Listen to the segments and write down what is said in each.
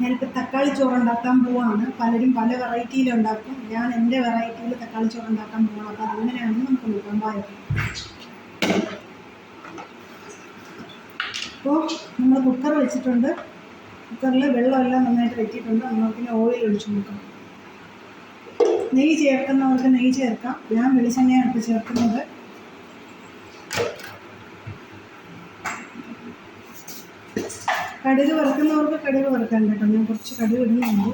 ഞാനിപ്പോൾ തക്കാളി ചോറ് ഉണ്ടാക്കാൻ പോവാണ്. പലരും പല വെറൈറ്റിയിൽ ഉണ്ടാക്കും. ഞാൻ എന്റെ വെറൈറ്റിയിൽ തക്കാളി ചോറ് ഉണ്ടാക്കാൻ പോവാണ്. അപ്പോൾ അതെങ്ങനെയാണെന്ന് നമുക്ക് നോക്കാം പായോ അപ്പോൾ നമ്മൾ കുക്കർ വെച്ചിട്ടുണ്ട്. കുക്കറിൽ വെള്ളമെല്ലാം നന്നായിട്ട് വെച്ചിട്ടുണ്ട് പിന്നെ ഓയിൽ ഒഴിച്ചു കൊടുക്കാം. നെയ്യ് ചേർക്കുന്നവർക്ക് നെയ്യ് ചേർക്കാം. ഞാൻ വെളിച്ചെണ്ണയാണ് ഇപ്പോൾ ചേർക്കുന്നത്. കടുക് വറുക്കുന്നവർക്ക് കടുക് വറുക്കാൻ കേട്ടോ. ഞാൻ കുറച്ച് കടുക് ഇടുന്നുണ്ട്.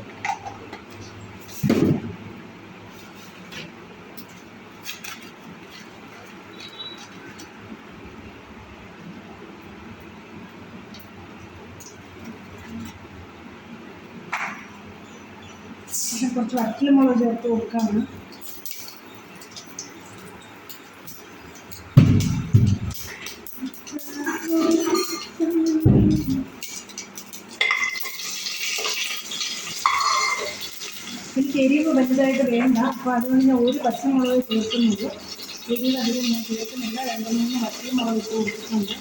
കുറച്ച് കുറച്ച് വറ്റൽമുളക് ചേർത്ത് കൊടുക്കാണ്. വലുതായിട്ട് വേണ്ട. അപ്പോൾ അതുകൊണ്ട് ഞാൻ ഒരു പച്ചമുളക് ചേർക്കുന്നത് എരിവ് അധികം ഞാൻ ചേർക്കുന്നില്ല. രണ്ട് മൂന്ന് പച്ചമുളക് ഇട്ട് കൊടുത്തിട്ടുണ്ട്.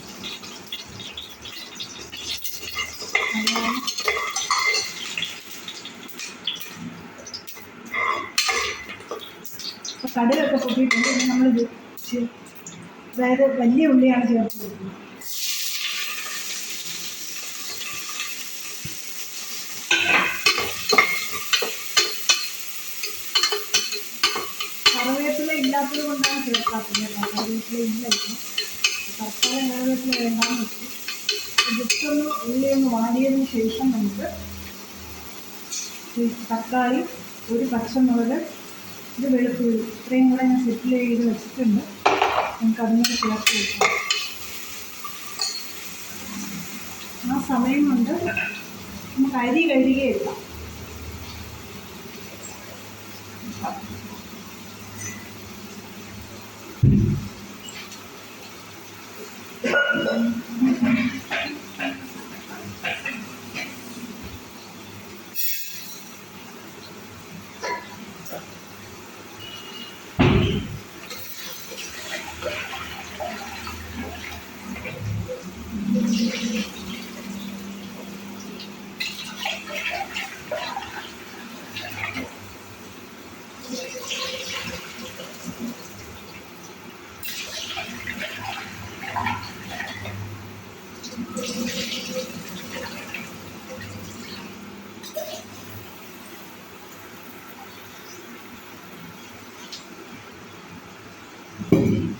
കടലൊക്കെ പൊട്ടിയിട്ടുണ്ട്. നമ്മൾ അതായത് വലിയ ഉള്ളിയാണ് ചേർത്ത് ഇല്ലാത്തത് കൊണ്ടാണ് ചേർക്കാത്തത് ഇല്ല ഇപ്പം. തൽക്കാലം കറിവേപ്പില വേണ്ടാന്ന് വെച്ചു ജസ്റ്റ് ഒന്ന് ഉള്ളി ഒന്ന് വാടിയതിന് ശേഷം നമുക്ക് തക്കാളി ഒരു പച്ചമുളക് ഇത് വെളുത്തുള്ളി ഇത്രയും കൂടെ ഞാൻ സെറ്റിൽ ചെയ്ത് വെച്ചിട്ടുണ്ട്. നമുക്ക് അതിനോട് ചേർത്ത് വെക്കാം. ആ സമയം കൊണ്ട് നമുക്ക് അരി കഴുകിയെടുക്കാം.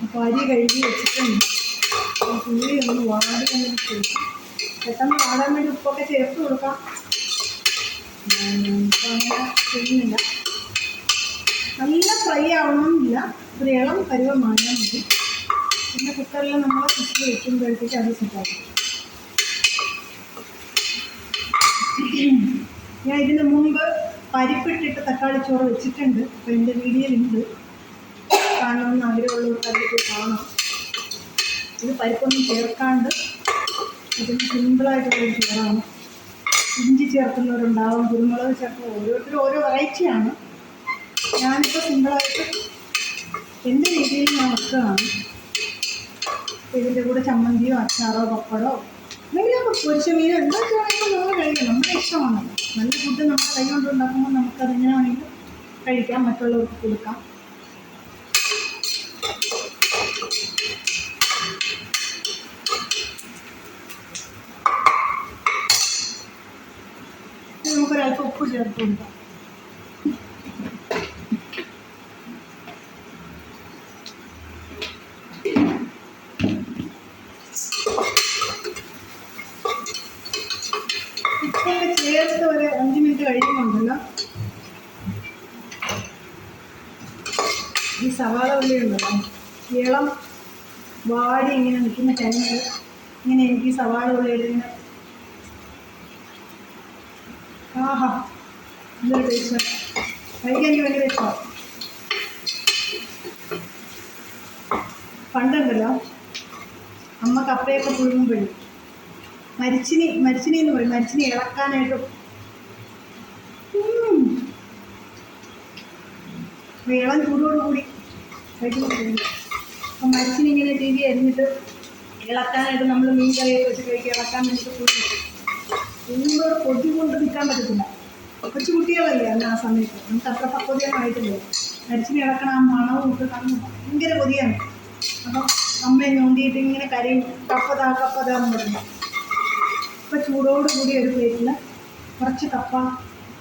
അപ്പോൾ അരി കഴുകി വെച്ചിട്ടുണ്ട്. പുള്ളി ഒന്ന് വാടി ശേഷം പെട്ടെന്ന് വാടാൻ വേണ്ടി ഉപ്പൊക്കെ ചേർത്ത് കൊടുക്കാം. ഇപ്പം അങ്ങനെ ചെയ്യുന്നില്ല. നല്ല ഫ്രൈ ആവണമെന്നില്ല. ഒരു ഇളം പരുവമായാൽ മതി. പിന്നെ കുക്കറിൽ നമ്മൾ കുക്കർ വെക്കുമ്പോഴത്തേക്ക് അത് സെറ്റാക്കും ഞാൻ ഇതിന് മുമ്പ് പരിപ്പിട്ടിട്ട് തക്കാളി ചോറ് വെച്ചിട്ടുണ്ട്. അപ്പോൾ എന്റെ വീഡിയോയിലുണ്ട് കാണണമെന്ന് ആഗ്രഹമുള്ളവർക്ക് അതിൽ പോയി കാണാം ഇത് പരിപ്പൊന്നും ചേർക്കാണ്ട് ഇതിന് സിമ്പിളായിട്ടുള്ളൊരു ചോറാണ് ഇഞ്ചി ചേർക്കുന്നവരുണ്ടാവും കുരുമുളക് ചേർക്കുന്ന ഓരോരുത്തരും ഓരോ വെറൈറ്റിയാണ്. ഞാനിപ്പോൾ സിമ്പിളായിട്ട് എന്റെ രീതിയിൽ ഞാൻ വെക്കുകയാണ്? ഇതിന്റെ കൂടെ ചമ്മന്തിയോ അച്ചാറോ പപ്പടോ അല്ലെങ്കിൽ പൊരിച്ച മീനോ എന്താ വേണമെങ്കിലും നമ്മൾ കഴിക്കാം. നമ്മുടെ ഇഷ്ടമാണ്. നല്ല ഫുഡ് നമ്മുടെ കൈ കൊണ്ട് ഉണ്ടാക്കുമ്പോൾ നമുക്കതെങ്ങനെ വേണമെങ്കിലും കഴിക്കാം. മറ്റുള്ളവർക്ക് കൊടുക്കാം. ഇനി നമുക്കൊരല്പം ഉപ്പ് ചേർത്ത് ഉപ്പൊക്കെ ചേർത്ത് ഒരു മിനിറ്റ് കഴിയുന്നുണ്ടല്ലോ ഈ സവാള ഉള്ളി ഉണ്ടല്ലോ. ഇളം വാടി ഇങ്ങനെ നിൽക്കുന്ന ടൈമിൽ ഇങ്ങനെ എനിക്ക് സവാള ഇങ്ങനെ ആഹാ. എന്തൊരു ടേസ്റ്റ് കഴിക്കാൻ എനിക്ക് ഭയങ്കര ഇഷ്ടമാണ് പണ്ടുണ്ടല്ലോ അമ്മ കപ്പയൊക്കെ പുഴുങ്ങുമ്പോഴും മരിച്ചിനി മരിച്ചിനി എന്ന് പറയും മരിച്ചിനി ഇളക്കാനായിട്ടും. ഇളം ചൂടോടുകൂടി കഴിക്കുന്നു അപ്പം മരിച്ചിനി ഇങ്ങനെ രീതി അരിഞ്ഞിട്ട് ഇളക്കാനായിട്ട് നമ്മൾ മീൻ കറിയൊക്കെ വെച്ച് കഴിക്കുക ഇളക്കാൻ വേണ്ടിയിട്ട് കൂടി ചൂടോട് പൊതി കൊണ്ട് നിൽക്കാൻ പറ്റത്തില്ല. കൊച്ചു കുട്ടികളല്ലേ അന്ന് ആ സമയത്ത്. നമുക്ക് അത്ര പക്വതയൊന്നും ആയിട്ടില്ല കിടക്കണ ആ മണവും ഒക്കെ കാണുന്നു ഭയങ്കര കൊതിയാണ്. അപ്പം അമ്മയെ ഞൊണ്ടിയിട്ട് ഇങ്ങനെ കരയും. കപ്പതാ കപ്പതാ എന്ന് പറഞ്ഞു. ഇപ്പം ചൂടോട് കൂടി ഒരു പ്ലേറ്റിൽ കുറച്ച് കപ്പ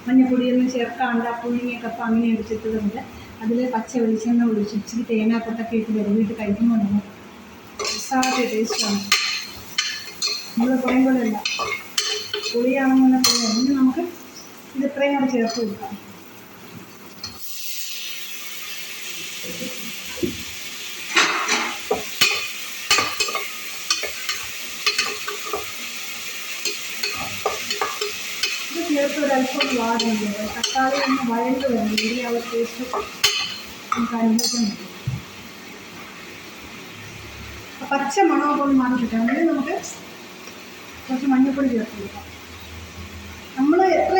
മഞ്ഞപ്പൊടിയൊന്നും ചേർക്കാണ്ട് പുഴുങ്ങിയ കപ്പ അങ്ങനെ എടുത്തിട്ടുണ്ട് അതിൽ പച്ച വെളിച്ചെണ്ണ ഒഴിച്ച് ഇച്ചിരി തേങ്ങാക്കൊത്തൊക്കെ ഇട്ട് വിരവിട്ട് കഴിക്കുമ്പോൾ സാധ്യ ടേസ്റ്റാണ് നമ്മൾ കുറേ പോലെയല്ല പുളിയാണെന്നുള്ള പുളിയാണ് ഇനി നമുക്ക് ഇത് ഇത്രയും കൂടെ ചേർത്ത് കൊടുക്കാം. ഇത് ചേർത്ത് ഒരല്പം വാടുന്നുണ്ട്. തക്കാളി ഒന്ന് വഴണ്ട് വരണം. എങ്കിൽ ആ ടേസ്റ്റ് നമുക്ക് പച്ച മണമൊക്കെ ഒന്ന് മാറി കിട്ടാൻ വേണ്ടി നമുക്ക് കുറച്ച് മഞ്ഞൾപ്പൊടി ചേർത്ത് കൊടുക്കാം.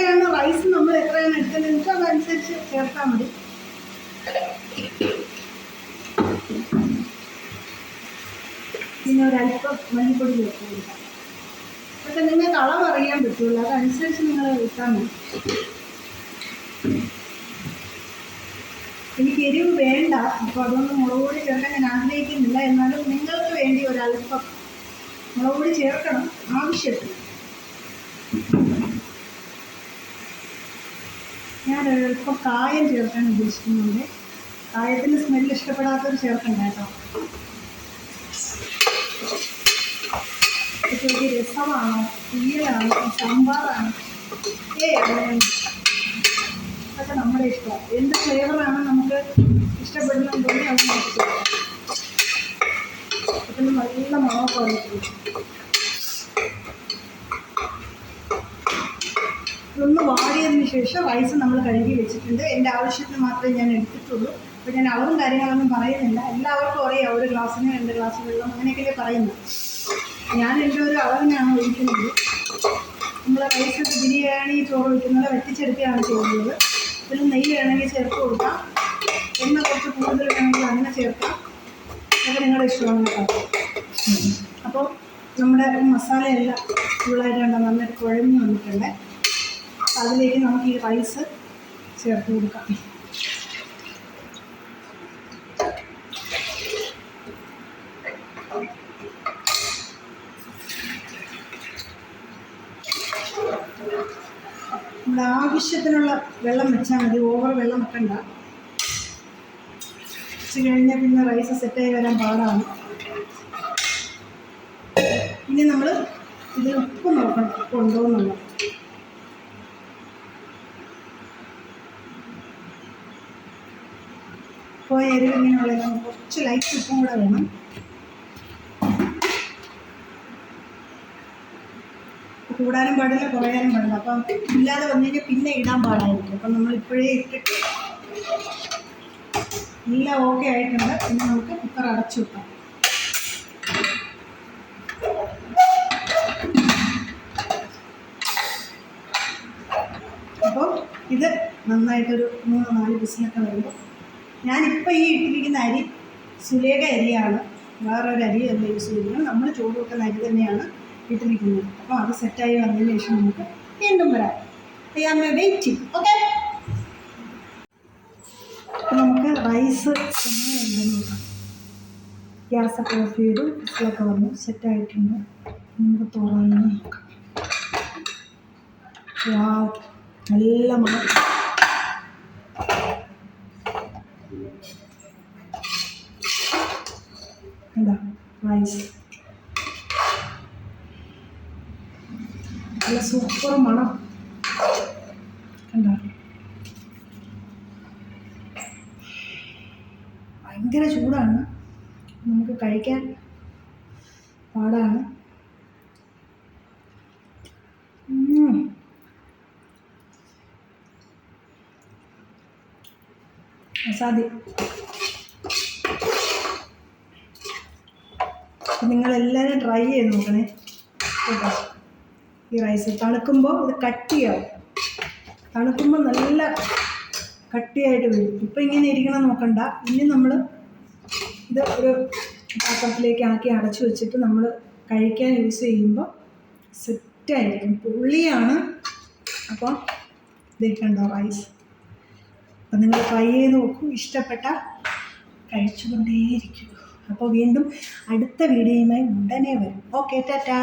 എത്രയാണ് റൈസ് നമ്മൾ എത്രയാണ് എടുക്കുന്നത് വെച്ചാൽ അതനുസരിച്ച് ചേർത്താൽ മതി. പിന്നെ ഒരല്പം മല്ലിപ്പൊടി ചേർത്ത് കൊടുക്കാം. പക്ഷെ നിങ്ങൾക്ക് അളവ് അറിയാൻ പറ്റുള്ളൂ. അതനുസരിച്ച് നിങ്ങൾ എടുത്താൽ മതി. എനിക്ക് എരിവ് വേണ്ട. അപ്പോൾ അതുകൊണ്ട് മുളക് പൊടി ചേർക്കാൻ ഞാൻ ആഗ്രഹിക്കുന്നില്ല. എന്നാലും നിങ്ങൾക്ക് വേണ്ടി ഒരല്പം മുളക് പൊടി ചേർക്കണം. ആവശ്യത്തിന്. ഞാൻ ഒരല്പം കായം ചേർക്കാൻ ഉദ്ദേശിക്കുന്നുണ്ട്. കായത്തിന്റെ സ്മെല്ല് ഇഷ്ടപ്പെടാത്തവർ ചേർക്കണ്ട കേട്ടോ രസമാണോ? തീയലാണോ? സാമ്പാറാണോ? ഏ അതൊക്കെ നമ്മുടെ ഇഷ്ടം എന്ത് ഫ്ലേവറാണ് നമുക്ക് ഇഷ്ടപ്പെടുന്നുണ്ടെങ്കിൽ അത് നമുക്ക് നല്ല മണമൊക്കെ വന്നിട്ടുണ്ട് ഇതൊന്ന് വാടിയതിന് ശേഷം റൈസ് നമ്മൾ കഴുകി വെച്ചിട്ടുണ്ട്. എന്റെ ആവശ്യത്തിന് മാത്രമേ ഞാൻ എടുത്തിട്ടുള്ളൂ. അപ്പോൾ ഞാൻ അളവും കാര്യങ്ങളൊന്നും പറയുന്നില്ല. എല്ലാവർക്കും അറിയാം ഒരു ഗ്ലാസ്സിന് രണ്ട് ഗ്ലാസ് വെള്ളം അങ്ങനെയൊക്കെയല്ലേ പറയുന്നത്. ഞാൻ എന്റെ ഒരു അളവിനാണ് ഒഴിക്കുന്നത്. നമ്മൾ റൈസൊക്കെ ബിരിയാണി ചോറ് വയ്ക്കുന്നത് വെട്ടിച്ചെടുക്കുകയാണ് ചെയ്യുന്നത്. ഇതിൽ നെയ്യ് വേണമെങ്കിൽ ചേർത്ത് കൊടുക്കാം. എണ്ണ കുറച്ച് കൂടുതൽ വേണമെങ്കിൽ അങ്ങനെ ചേർക്കാം. അതൊക്കെ നിങ്ങളുടെ ഇഷ്ടമാണ് അപ്പോൾ നമ്മുടെ മസാലയെല്ലാം ഫുള്ളായിട്ട് കണ്ട നന്നായിട്ട് കുഴഞ്ഞു വന്നിട്ടുണ്ട്. അതിലേക്ക് നമുക്ക് ഈ റൈസ് ചേർത്ത് കൊടുക്കാം. നമ്മുടെ ആവശ്യത്തിനുള്ള വെള്ളം വെച്ചാൽ മതി. ഓവർ വെള്ളം വെക്കണ്ട. വെച്ച് കഴിഞ്ഞാൽ പിന്നെ റൈസ് സെറ്റായി വരാൻ പാടാണ്. ഇനി നമ്മൾ ഇതിൽ ഉപ്പ് നോക്കണം. ഉപ്പ് എരിവ് ഇങ്ങനെയുള്ള കുറച്ച് ലൈറ്റ് ഉപ്പും കൂടെ വേണം. കൂടാനും പാടില്ല കുറയാനും പാടില്ല. അപ്പം ഇല്ലാതെ വന്നു കഴിഞ്ഞാൽ പിന്നെ ഇടാൻ പാടായിരിക്കും. അപ്പം നമ്മൾ ഇപ്പോഴേ ഇട്ടിട്ട് എല്ലാം ഓക്കെ ആയിട്ടുണ്ട്. ഇനി നമുക്ക് കുക്കർ അടച്ചു വെക്കാം. അപ്പോൾ ഇത് നന്നായിട്ടൊരു മൂന്ന് നാല് ബിസിനൊക്കെ വരുമ്പോൾ ഞാനിപ്പോൾ ഈ ഇട്ടിരിക്കുന്ന അരി സുലേഖ അരിയാണ്. വേറൊരു അരി അല്ല യൂസ് ചെയ്യുന്നത് നമ്മൾ ചോറ് വെക്കുന്ന അരി തന്നെയാണ് ഇട്ടിരിക്കുന്നത്. അപ്പോൾ അത് സെറ്റായി വന്നതിന് ശേഷം നമുക്ക് വീണ്ടും വരാം. ഐ ആം വെയിറ്റിംഗ് ഓക്കെ നമുക്ക് റൈസ് എങ്ങനെയുണ്ടെന്ന് നോക്കാം. ഗ്യാസൊക്കെ ഓഫ് ചെയ്തു വിസിലൊക്കെ വന്നു. സെറ്റായിട്ടുണ്ട്. നമുക്ക് തുറന്ന് വാവ് നല്ല മണം എന്താ റൈസ് നല്ല സൂപ്പർ മണം. കണ്ടോ? ഭയങ്കര ചൂടാണ്. നമുക്ക് കഴിക്കാൻ പാടാണ്. അസാധ്യം നിങ്ങളെല്ലാവരും ട്രൈ ചെയ്ത് നോക്കണേ. കേട്ടോ? ഈ റൈസ് തണുക്കുമ്പോൾ ഇത് കട്ടിയാവും തണുക്കുമ്പോൾ നല്ല കട്ടിയായിട്ട് വരും. ഇപ്പം ഇങ്ങനെ ഇരിക്കണം നോക്കണ്ട. ഇനി നമ്മൾ ഇത് ഒരു പാത്രത്തിലേക്ക് ആക്കി അടച്ചു വെച്ചിട്ട് നമ്മൾ കഴിക്കാൻ യൂസ് ചെയ്യുമ്പോൾ സെറ്റ് സെറ്റായിരിക്കും പുള്ളിയാണ് അപ്പോൾ ഇതേക്കണ്ടോ റൈസ് അപ്പം നിങ്ങൾ ട്രൈ ചെയ്ത് നോക്കൂ. ഇഷ്ടപ്പെട്ട കഴിച്ചുകൊണ്ടേയിരിക്കും അപ്പോൾ വീണ്ടും അടുത്ത വീഡിയോയുമായി ഉടനെ വരും. ഓക്കെ ടാറ്റാ.